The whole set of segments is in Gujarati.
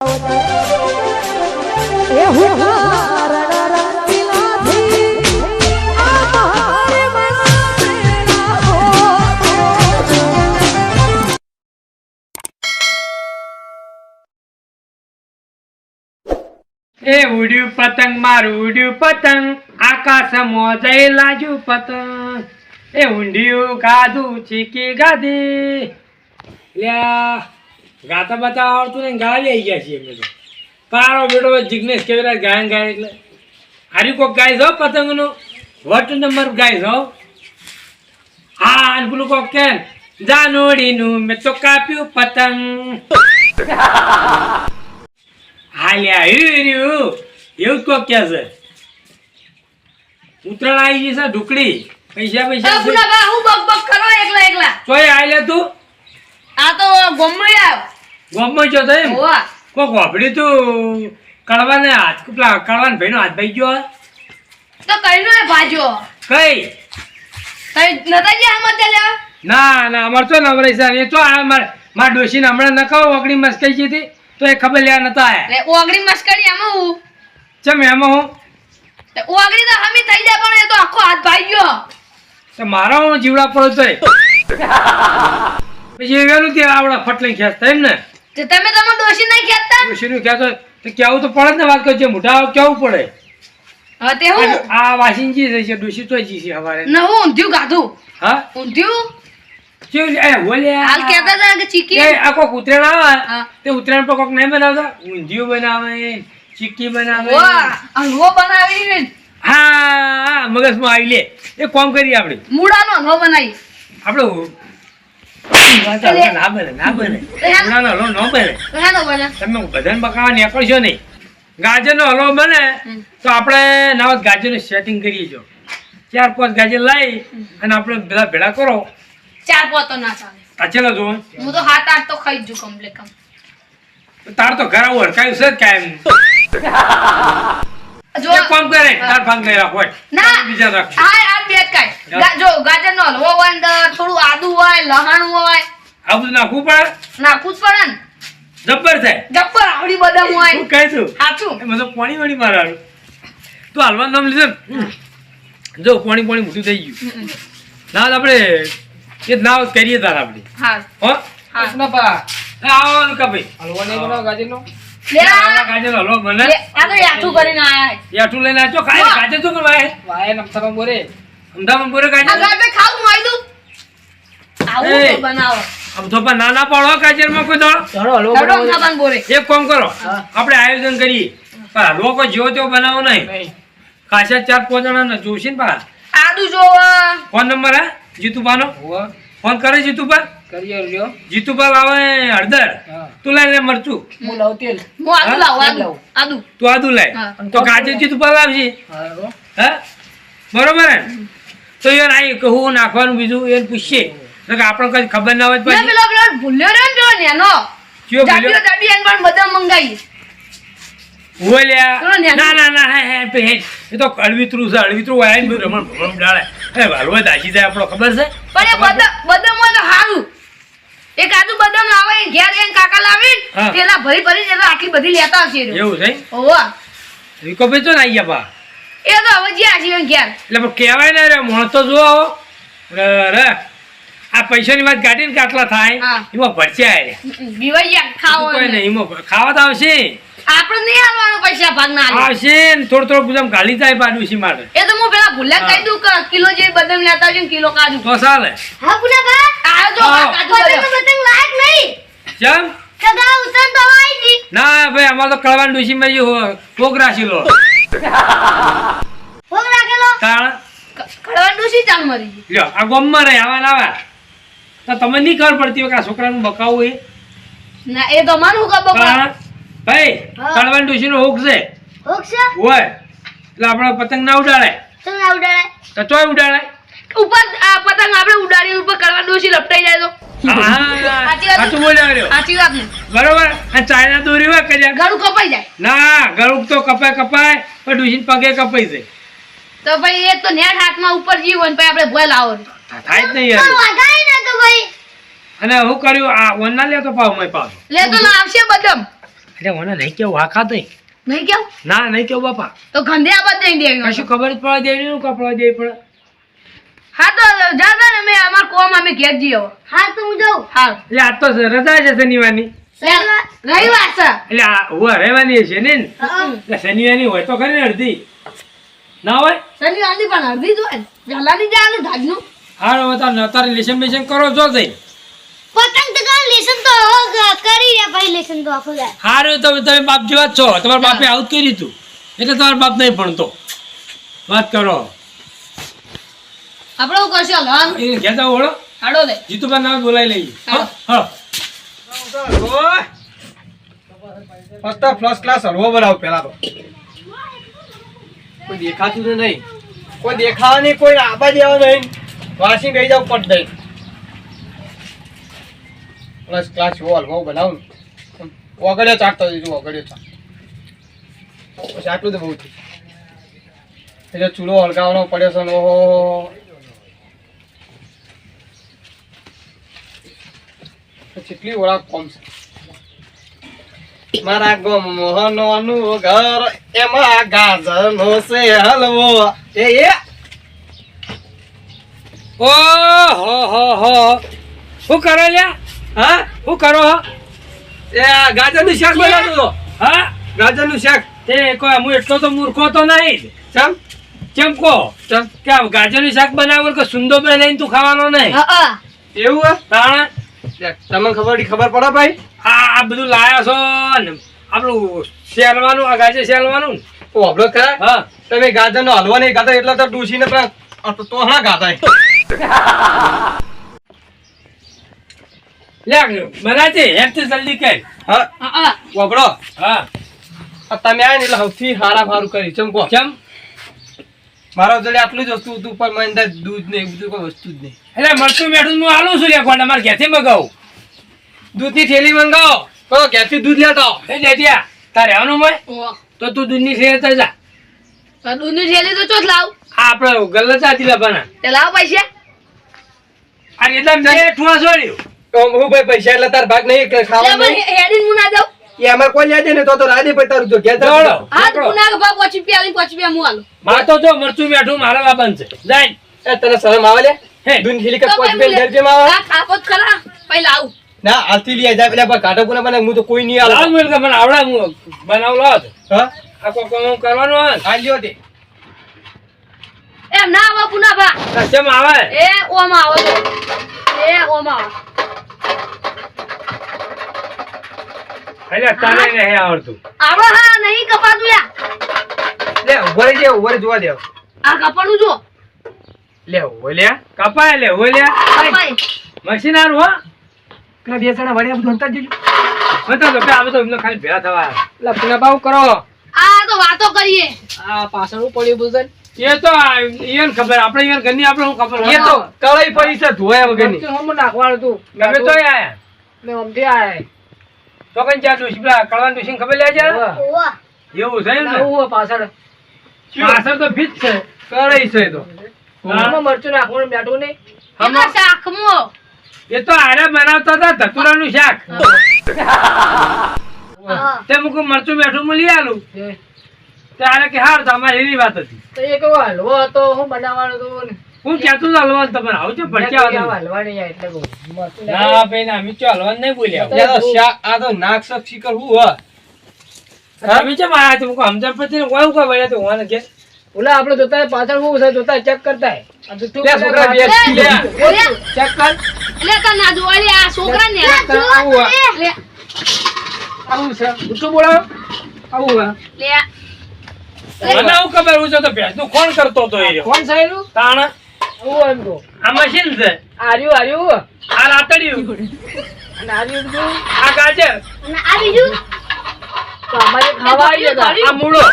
એ હો. ઉડ્યું પતંગ, મારું ઉડ્યું પતંગ, આકાશમાં જઈ લાજુ પતંગ એ ઊંડિયું ગાધું, ચીકી ગાધી લ્યા ગાતા બાતા આવડતું ને ગાવી આવી ગયા છીએ અમે તો. પારો બેડો જિગ્નેશ કેવી રીતે ગાયન ગાય એટલે? હારી કોક ગાય છો પતંગનું? વટ નંબર ગાય છો હા. અને પેલું કોક કે જાનોડીનું મેં તો કાપ્યું પતંગ. હાલ્યા એવું જ કોક કે છે. ઉત્તરાયણ આવી ગઈ છે ઢુકડી પૈસા પૈસા હું બક બક કરો એકલા એકલા. ચોય આયલે તું. આ તો ગોમડી આવ. ગોમમાં જો તો એમ? હોવા. કોક વાપર્યું તું? કડવાને હાથ પેલા કડવાને ભાઈનો હાથ ભાઈ ગયો? તો કઈનો એ ભાજો? કઈ? તઈ નતા ગયા આમાં ચાલ્યા ના ના અમાર તો નવરાઈ છે. એ તો આ માર માર ડોશીને હમણાં ન કહો ઓગણી મસ્કાઈ ગઈ હતી. તો એ ખબર લેવા નતા આયા. ઓગળી મસ્કરી આમાં હું? ચમ એમાં હું? ઓગણી તો હમી થઈ જાય પણ એ તો આખો હાથ ભાગ્યો તો મારા હું જીવડા પડતો તોય. પછી એનું તે આવડા ફટલી ખેંચતા એમ ને? તે તમે તમે ડોશી નહીં ખેંચતા ડોશીનું કહેતો તો કેવું તો પડે ને વાત કરજે મોટા કેવું પડે? હા તે હું? આ થઈ છે ડોશી તો જી છે હવારે. ન હું ઊંધ્યું ગાધું. હા? ઊંધ્યું? કેવું એ હાલ કહેતા હતા કે ચીકી એ આ કોક ઉત્તરાયણ આવે? તે ઉત્તરાયણ પર કોક નહીં બનાવતા? ઊંધિયું બનાવે ચીક્કી બનાવે. વાહ હલવો બનાવી હા મગજમાં આવી લે. એ કોમ કરીએ આપણે. મૂળાનો હલવો બનાવી. આપણે ના બને ના બને હમણાંનો હલવો ન બને બને તમે બધાને બકાવા નીકળશો નહીં ગાજરનો હલવો બને તો આપણે નવા ગાજરનું સેટિંગ કરીએ જો ચાર પાંચ ગાજર લાવી અને આપણે બધા ભેળા કરો. ચાર પોતો ના ચાલે. તાચેલા જો હું તો હાથ આઠ તો ખાઈ જ કમ્પ્લીટ કમ તાર તો ઘર આવું હડકાયું છે કાયમ. જો એક કામ કરે તાર ભાંગ નહીં રાખો ના બીજા રાખ હા આ બે જ જો. ગાજર નો હલવો હોય અંદર થોડું આદુ હોય લહણ હોય. આ બધું નાખવું પડે. નાખવું જ પડે ને. જબ્બર થાય જબ્બર આવડી બદામ હોય. હું કહી છું. સાચું મને પાણી વાણી મારાનું તું હાલવા નામ લીધે જો પાણી પાણી મોટું થઈ ગયું. ના તો આપણે એ જ ના કરીએ તાર આપણે. હા. હો? હા. આવો લુકા ભાઈ હલવો. તો બનાવો નાના પાડો કોઈ હેડો ખાવાનું બોરે એક કોમ કરો આપડે આયોજન કરીએ. લોકો જો કોઈ જેવો બનાવો નહીં. ખાસા ચાર પાંચ જણા જોશે ને પા આદુ જોવા. ફોન નંબર હે? જીતુભાનો? ફોન કરે જીતુભા? જીતુભા લાવે હળદર? તું લાય લે મરચું. હું આદુ હા? લાવું આદુ. આદુ. તું આદુ લાય. તો ગાજર જીતુભા લાવશે હા બરોબર તો યાર આ કહું નાખવાનું બીજું એને પૂછીએ કે આપણને કઈ ખબર ના હોય પછી. પેલો પેલો ભૂલ્યો રહ્યો ને નેનો. કયો પણ. ના ના ના હે હે હે એ તો અળવિતરું છે અળવિતરું હોય ને બધું રમણ ભમણ ડાળે. એ હલવો દાજી જાય આપણો ખબર છે? પણ એ બધા હોય તો સારું એક કાજુ બદામ લાવે ઘેર એને કાકા લાવે ને. પેલા ભરી ભરી એટલે આટલી બધી લેતા હશે એ એવું છે? હોવા. વિકો ભાઈ તો ને આવી ગયા એ તો હવે જ્યાં છે ઘેર. એટલે પણ કહેવાય ને રે માણસ તો જો આવો. રે આ પૈસાની વાત કાઢીને ને કાટલા થાય? એમાં ભરશે. બીવાઈ ગયા ખાવા. નહીં એમાં ખાવા તો આવશે. આપણે નહીં આવવાનું પૈસા ભાગ ના. આવશે ને થોડું થોડું ગુજામ ગાલી જાય પાડું છે માટે એ તો હું પેલા ભૂલ્યા કહી દઉં કે કિલો જે બદામ લેતા આવજો કિલો કાજુ. તો ચાલે. હા ભૂલ્યા બા. આ જો કાજુ બદામ બદામ લાયક નહીં. ચમ? સગા ઉતર તો આવી જી ના ભાઈ અમાર તો કળવાન ડુસીમાં જે કોક રાખેલો. ભોગ રાખેલો? તાળ કળવાન ડોસી ચાલ મરી ગઈ લ્યો આ ગોમમાં રહે આવા લાવા તો તમને નહીં ખબર પડતી હોય કે આ છોકરાનું બકાવું એ? ના એ તો મારું તાણ? ભાઈ હા. કળવાન ડુસીનો હુક છે. હોક્ષા હોય. એટલે આપણે પતંગ ના ઉડાડે તો ના ઉડાડે તો ચોય ઉડાડે ઉપર આ પતંગ આપણે ઉડાડી ઉપર કરવા ડોસી લપટાઈ જાય તો. ને બરોબર? ચાઇના દોરી હોય કર્યા ગળું કપાઈ જાય. ના ગળું તો કપાય કપાય પણ ડુસીને પગે કપાઈ જાય. તો ભાઈ એક તો નેટ હાથમાં ઉપર જીવ આપણે ભોય લાવો. થાય જ નહીં યાર. વધારે ના તો ભાઈ. અને હું કર્યું આ વન ના લે તો પાવ મેં પાવ લે તો ના આવશે બદામ. એટલે મને નહીં કેવું વાખા તો નહીં કેવું? ના નહીં કેવું બાપા. તો ગંધે આ બધે દેવી કશું ખબર જ પડવા દેવી નહીં કપડા દેવી પડે. હા તો જાતા ને અમે અમાર કોમ અમે ઘેર જીઓ હા તો હું જાઉં. હા. એટલે આ તો રજા છે શનિવારની. રવિવાર છે. એટલે હું રહેવાની છે ને? હા. એટલે શનિવારની હોય તો ખરી ને અડધી. ના હોય? શનિવારની પણ અડધી જ હોય ને. વહેલા ની જવાનું ધાજનું હારો હતા અત્યારે લેશન બેશન કરો જો જઈ. પતંગ તો લેસન તો કરી રહ્યા ભાઈ લેસન તો આખું જાય હારું તમે તમે બાપ જેવા જ છો. તમારા બાપે આવું કર્યું હતું. એટલે તમારા બાપ નહીં ભણતો. વાત કરો. આપણે શું કરશું એ ઓળો હાડો લે જીતુભાઈ નામ બોલાઈ લઈએ. હા હા. ફર્સ્ટ ફર્સ્ટ ક્લાસ હલવો બનાવો પેલા તો. કોઈ દેખાતું તો નહીં. કોઈ દેખાવા નહીં કોઈ આબા દેવા નહીં. વાસી ગઈ જાવ પટ દઈ ફર્સ્ટ ક્લાસ એવો હલવો બનાવું? ઓગળ્યો ચાટતો જજો ઓગળ્યો ચાટ પછી આટલું તો બહુ થયું. એટલે ચૂલો હલકાવાનો પડ્યો છે ઓહો. કેટલી ઓળખ કોમ છે? મારા ગોમોહનોનું ઘર એમાં ગાજરનો છે હલવો એ એ. ઓ હો હો હો. શું કરે લ્યા? હા? શું કરો? હો? એ ગાજરનું શાક બનાવતો હતો. હા? ગાજરનું શાક. તે કોઈ હું એટલો તો મૂર્ખો તો નહીં ચમ? ચમ કેમ કહો? ચમ? કે ગાજર ગાજરનું શાક બનાવું કે સુંદર બનાવીને તું ખાવાનો નહીં? એવું હે? તાણે? તમને ખબર ખબર પડે ભાઈ? આ આ બધું લાયા છો ને. આપણું શેલવાનું આ ગાજર શેલવાનું ને. ઓ હબળો ખરા? હા. તમે ગાજરનો હલવો નહીં ખાતા એટલે તો ડૂસીને પણ આ તો તોહણા ગાતા હેડ તો જલ્દી કર હા. હા વબડો હા. તમે આયા એટલે સૌથી હારા ફારું કરી. ચમ કહો. કેમ મારા જોડે આટલું જ વસ્તુ હતું પણ મને અંદર દૂધ નહીં એવું બધું કોઈ વસ્તુ જ નહીં. એટલે મરચું મેઠું હું આલું છું લે કોણ અમારે ઘેરથી મગાવું. દૂધની થેલી મંગાવો. તો ઘેરથી દૂધ લેતો. એ લેટિયા તારે આવવાનું હોય? ઓહ. તો તું દૂધની જા. તો દૂધની થેલી તો ચોથ લાવ. આ આપણે ગલ્લા ચાથી લાવવાના. તે લાવ પૈસા. આ એટલે બે ઠુવા છોડ્યું હું ભાઈ પૈસા એટલે તાર ભાગ નહીં કે લે ખાવાનું પણ નહીં. હેડીને હું ના જાઉં. એ અમારે કોઈ લે ને તો તો રાધે ભાઈ તારું જો ઘેર દોડો હા તો પુના ભાવ પચી રૂપિયા આલી હું આલું. મારે તો જો મરચું મેઠું મારા બાબન છે જાય. એ તને શરમ આવે લે? હે. દૂધ થેલી કે પોચ ભાઈ બેન બોલે, ઘેર જેમાં આવે? આ ખાપો ખરા. પહેલા આવું. ના હાલથી લઈ જાય એટલે પણ કાઢો બને હું તો કોઈ નહીં આલો. મેલ કે મને આવડે હું બનાવ લો હા? આ કામ કરવાનું આ લ્યો તે. એમ ના આવો પુના ભા કેમ આવે? એ ઓમ આવો. એ ઓમ આવો. એટલે તને નહીં આવડતું. આવો હા નહીં કપાતું યા. લે ઊભો રહી જાય જોવા દે આ કપાનું જો. લે ઊભો કપાય લે હોય મશીન હારું હો. પેલા બે જણા વળ્યા બધું અંતર બતા તો કે એમને ખાલી ભેળા થવા આવ્યા. એટલે કરો. આ તો વાતો કરીએ. આ પાછળ પડ્યું બધું એ તો આ ખબર આપણે ઈયોને ઘરની આપણે હું ખબર એ તો કળાઈ પડી છે ધોયા વગરની. નાખવાનું તું? ગમે તો આયા? તો કઈ જ્યાં ડુસી પેલા કળવાન ડુસી ખબર લે છે એવું છે ને? ને પાછળ. પાછળ તો ભીત છે. કળાઈ છે તો. તો મરચું નાખવાનું બેઠું નહીં. એમાં શાકમો. એ તો આરે બનાવતા હતા ધતુરાનું શાક. હા. તે મુકું મરચું બેઠું મળી લઈ આલું. તે આરે કે હાર તો અમારી એની વાત હતી. તો એક હલવો હતો હું બનાવવાનો હતો ને હું કહેતું તો હલવાન તમને આવજો ભડક્યા. હલવાની આ એટલે ના ભાઈ ના અમે ચો હલવાન નહીં બોલ્યા. આ તો નાક સબ શીકર હું હ. તમે ચમ આયા તમે સમજણ પછી કોઈ કોઈ વળ્યા તો હોવાને કે. ઓલા આપણે જોતા પાછળ શું જોતા ચેક કરતા ચેક કર. લે તને ના જોવા આ છોકરા ને આવું છે. ઊંચું આવું લે. મને આવું ખબર હું તો ભેંસનું કોણ કરતો હતો એ. કોણ સાયરું તાણ? હું એમ કહું. આ મશીન છે. આર્યું આર્યું આ રાતડિયું અને આર્યું બધું? આ ગાજર. અને આ બીજું? અમારે ખાવા આવી જતા આ મૂળો.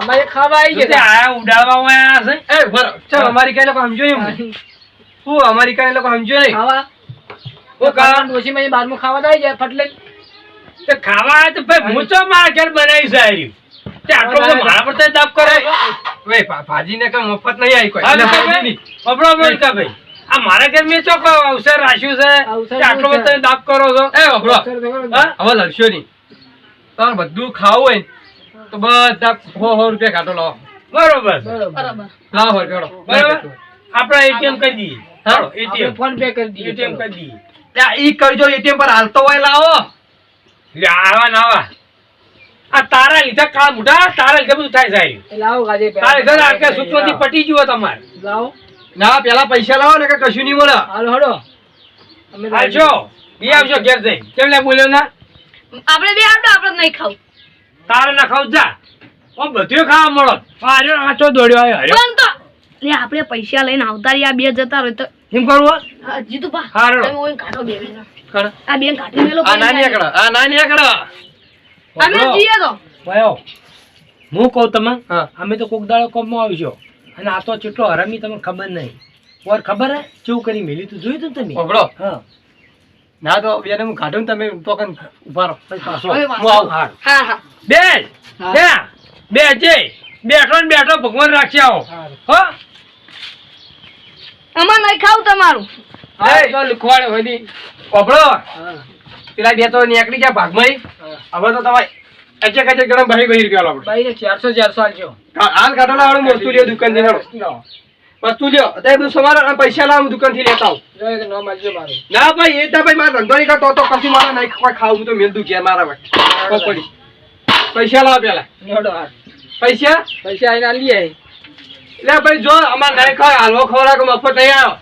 અમારે ખાવા આવી ગયા આયા ઉડાડવા વાળા છે એ બરો ચાલ અમારી કઈ લોકો સમજો એમ હું અમારી કઈ લોકો સમજો નહીં? ખાવા? ખાવા? કારણ ડોશીમાં બારમું ખાવા તો આવી જાય ફટલે તે ખાવા તો ભાઈ હું મારા ઘેર બનાવી છે તે આટલો બધો મારા પર તો દાબ કરે. વે ભાજી ને કઈ મફત નહીં આવી કોઈ. હા, એટલે તો ભાજી ભાઈ, નહીં. બબડો બોલ કા ભાઈ. આ મારા ઘર મેં ચોખ્ખો અવસર રાખ્યું છે? આટલો શું છે? બધો કરો છો. એ વાપરો અવસર તો ખરો ને. હા? હવે લડશો નહીં. તમારે બધું ખાવું હોય તો બધા સો સો રૂપિયા કાઢો લાવો. બરોબર. લાવો હેડો બરાબર. આપણે એટીએમ કરી દઈએ. હા? એટીએમ ફોન પે કરી દઈએ એટીએમ કરી દઈએ. ઈ કરજો એટીએમ પર હાલતો હોય લાવો. આવા ને આવા. આ તારા લીધે કાળ મોટા તારા લીધે બધું થાય સાહેબ. લાવો ગાજે. તારે પટી ગયો તમારે. લાવો. ના પેલા પૈસા લાવો ને કે કશું નહીં મળે હાલો હડો અમે તો આવજો બી આવજો ઘેર જઈ કેમ લે બોલ્યો ના? આપણે બે આવડો આપણે નહીં ખાવું. તારે ના ખાવ જા. ઓ બધું ખાવા મળો. આજો આચો દોડ્યો આવ્યો હાર્યો. પણ તો. લે આપણે પૈસા લઈને આવતા રહ્યા બે જતા રહ્યો તો. એમ કરવું હો? હા, જીતુ પા હારો. તમે ઓય કાઢો બે? આ બેન કાઢી મેલો આ નાની એકડા આ નાની એકડા અમે. તો. વયો. હું કહું તમે અમે તો કોક દાડો કોમમાં આવીશું. અને આ તો ચેટલો હરામી તમને ખબર નહીં. ઓર ખબર હે? ચેવું કરી મેલી તું? જોયું તું તમે? હા. ના તો બેન હું કાઢું તમે તો કન ઊભા રહો પાછો હું આવું. હા હા. બેન. ત્યાં. બે બેઠો ને બેઠો ભગવાન રાખી આવો. હો? અમાર નહીં ખાવ તમારું. તો પેલા બે તો નીકળી ગયા ભાગમાં. હવે તો તમારે એક એક ગણમ ભાઈ ભાઈ રૂપિયા ભાઈને ચારસો ચારસો આલજો. હાલ કાઢો લાવવાનું વસ્તુ લ્યો દુકાનથી વસ્તુ લ્યો. બધું સમારો અને પૈસા લાવો દુકાનથી લેતા આવું. ના ભાઈ એ તો ભાઈ મારા ધંધો નહીં કરતો તો કશું મારે નહીં કોઈ ખાવું તો મેલતું ઘેર મારા ભાઈ પડી. પૈસા લાવો પેલા. પૈસા? પૈસા આઈને આલીએ એટલે ભાઈ જો અમારે નહીં ખાય હાલવો ખવડાવો મફત નહીં આવ્યો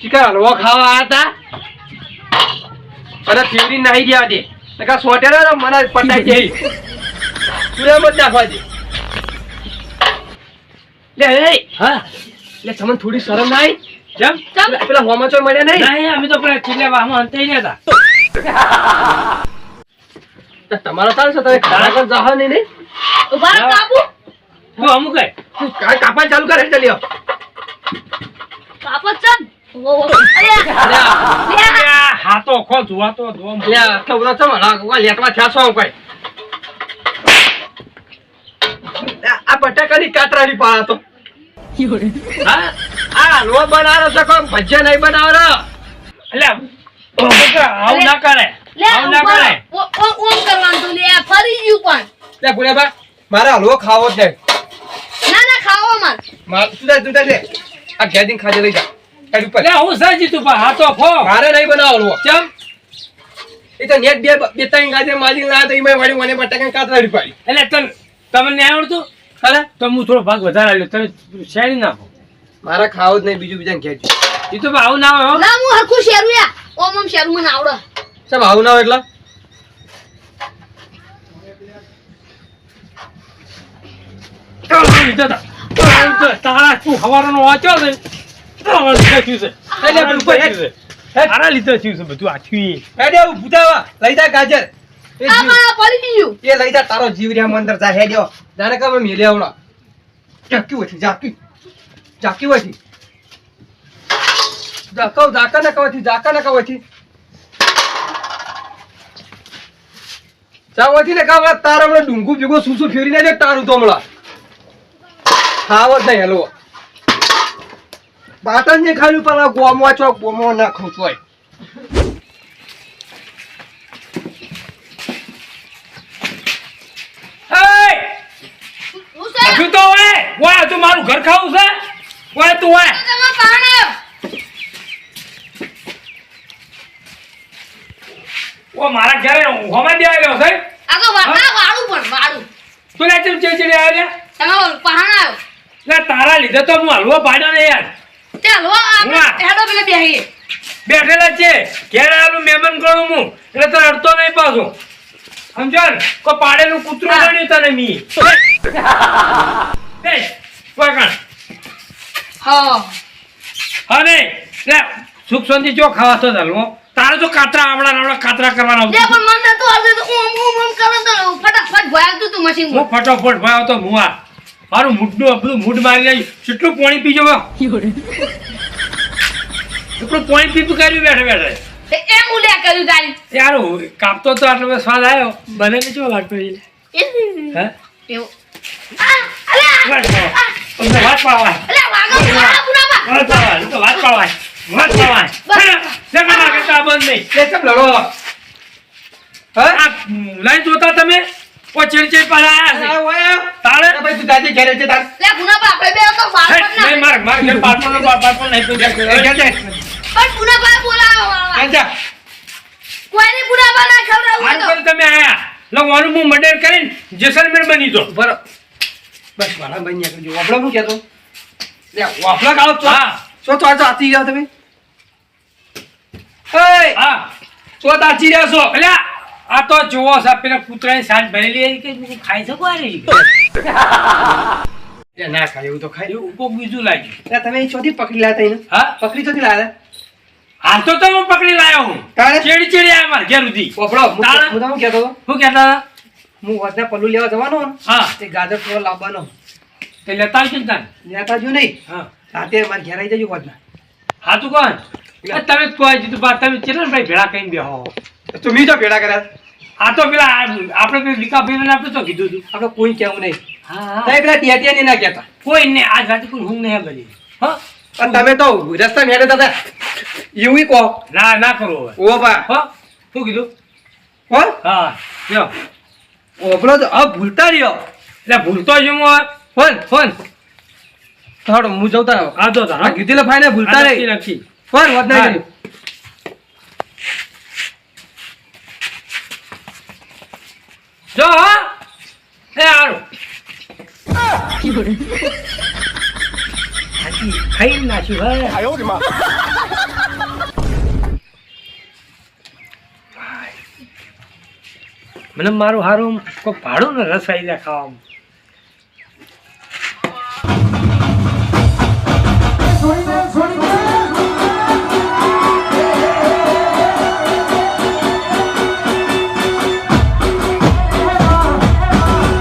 શીખર હલવો ખાવા આવ્યા હતા અને ફેવરી નાહી ગયા દે નકા સોટે ના મને પટાઈ દે. પૂરા મત નાખવા દે. લે હે હા. લે તમને થોડી શરમ ના આવી કેમ પેલા- હોમાચોર મળ્યા નહીં? નહીં અમે તો પેલા ચીલે વાહમાં અંતે રહ્યા હતા તમારા તમારો ચાલ છે તમે ખાડા કર જાહો નહીં નહીં? ઊભા કાપુ તું અમુક હે. તું કાપા ચાલુ કરે ચાલ્યો. લ્યો કાપો જ હાથો ખો લેટવા થયા છો કોઈ આ બટાકાની કાતરાની પાળા તો આ હલવો બનાવો છો કોઈ ભજીયા નહીં બનાવો આવું ના કરે આવું ના કરે ઓમ કરવાનું તું લે ફરી ગયું પણ લે મારે હલવો ખાવો છે ના ના ખાવો માર માર તું તું લે. આ ઘેર ખાજે લઈ જા. કાઢ ઉપર. એટલે હું સજી તું પણ હાથો ખો મારે નહીં બનાવો ચમ? એ તો નેટ બે બે ત્રણ ગાજે માજી ના તો એમાં વળી મને બટાકાની કાતરાની પાડી. એટલે તમ તમને નહીં આવડતું? ખરા તો હું થોડો ભાગ વધારે આલ્યો તમે શેરી નાખો. મારે ખાવો જ નહીં બીજું બીજાને ઘેર એ તો આવું ના હોય હો. ના હું હરખું શેરું યા. ઓમ ઓમ શેરું મને આવડે. સાહેબ આવું ના હોય એટલે? તારા તા- તારા લીધે તારા તારા જીવ- રહ્યા અંદર જા હેડ્યો જાણે કે મેલે આવડા જાકી વથી જાકી જાકી વથી જાકવ જાકા ના કવથી જાકા ના કવથી જાવથી ને કાવા તાર હમણાં ડુંગુ ભેગો શું ફેરી નાખે તારું તો હમણાં ખાવ નહીં હલવો બાટન ને ખાલી પેલા ગોમવા છો ગોમવા ના ખાવ છો! હું તો હોય. વાહ તું મારું ઘર ખાવું છે. તું હોય. તમારો પાણ આવ્યો ઓ મારા ઘરે હોમાં દે આવ્યો છે. આ તો વાળું પણ વાળું. તું લે ચમ ચીડચીડી આવ્યો લે? તમારો પહાણ આવ્યો લે તારા લીધે તો હું હલવો પાડ્યો ને યાર. ચાલો આપણે. હેડો પેલે બેહી બેઠેલા છે. ઘેર આવેલું મહેમાન ગણું હું. એટલે તો અડતો નહીં પાછું. સમજો ને? કોઈ પાડેલું કૂતરું. ગણ્યું તને મી. બેસ. હા. નહીં લે સુખ શાંતિ જો ખાવા તો હલવો તારે તો કાતરા આવડા આવડા કાતરા કરવાના લે પણ મને તો આજે તો હું હું હું કરે તો ફટાફટ ભરાતું તું મશીન હું ફટાફટ ભાઈ તો હું આ. મારું મૂઢનું બધું મૂઢ મારી જાય કેટલું પાણી પીજો એટલું પાણી પી પી કર્યું બેઠે બેઠે. એ હું કર્યું તારી. યાર કાપતો તો આટલો બધો સ્વાદ આવ્યો. બને ને કેવો લાગતો એ હે? એવું. આ અલે! આ, વાત પાડો. વાત પાડવા. અલે વાગો આ પુરાવા. વાત પાડવાય, તો વાત પાડવાય. વાત પાડવાય. બંધ નહીં. લડો? હા? આ લાઈન જોતા તમે? ઓ ચેડચેડ પાછા આયા ઓય તાળે ભાઈ તું દાદી ઘરે છે તાર. લે પુનાબા આપણે બે તો બાળ હે, ના નહીં, માર- માર ઘેર બાળપણનો બા- બાળપણ નહીં તું ઘેર. ઘેર જાય પણ પુનાબા બોલાવો ઘેર જા. કોઈને પુનાબા ના ખવડાવવું હારું તો. કર્યું તમે આયા. લો મારું હું મર્ડર કરીને જેસલમેર બની જો બરો. બસ મારા ભાઈ નીકળી જો વાપડા હું કહેતો? લે વાપડા કાળો તો. હા. સો તો આ આતી ગયા તમે. એ હા. તો તાચી રહ્યા છો. અલ્યા આ તો જોવો સાહેબ પેલા કૂતરાની સાંજ ભરેલી કે હું ખાઈ શકો આ ના ખાય એવું તો ખાય. એવું કોક બીજું લાગ્યું. તમે ચોથી પકડી લાતા હા? પકડી ચોથી લાતા હાલ તો તો હું પકડી લાયો હું. તારે? ચેડી ચેડી આવ્યા માર ઘેર સુધી. વાપડો હું? હું તમને કહેતો હતો. શું કહેતા હું વધના પલ્લું લેવા જવાનો હા. તે ગાજર થોડો લાવવાનો. તે લેતા આવજો ને. લેતા આવજો નહીં. હા. રાતે મારે ઘેર આવી જજો વધના હા તું કોણ? તમે કોઈ જીતું બા તમે ચેતન ભાઈ ભેળા કઈ બેહો. તો મી તો ભેડા કર્યા. આ તો પેલા આપણે પેલા વિકા ભાઈને આપણે તો કીધું હતું આપણે કોઈ કેવું નહીં. હા પેલા ત્યાં ને ના કહેતા. કોઈ ને આજ રાતે કોઈ હું નહીં બની હા? અને તમે તો રસ્તા મેળે હતા. એવું કહો. ના ના કરો ઓ બા. હા? શું કીધું? હો હા જો ઓપડો તો હવે ભૂલતા રહ્યો. એટલે ભૂલતો જ હું ફોન ફોન. હાડો હું જવતા હા કીધી આ કીધેલા ફાઈને ભૂલતા રહી. નહીં ફર વધના ગયો જો હો. એ આરો ખાઈ નાખ્યું હે. આયો રે મને મારું હારું કોઈ ભાડું ને રસાઈ દે ખાવામાં.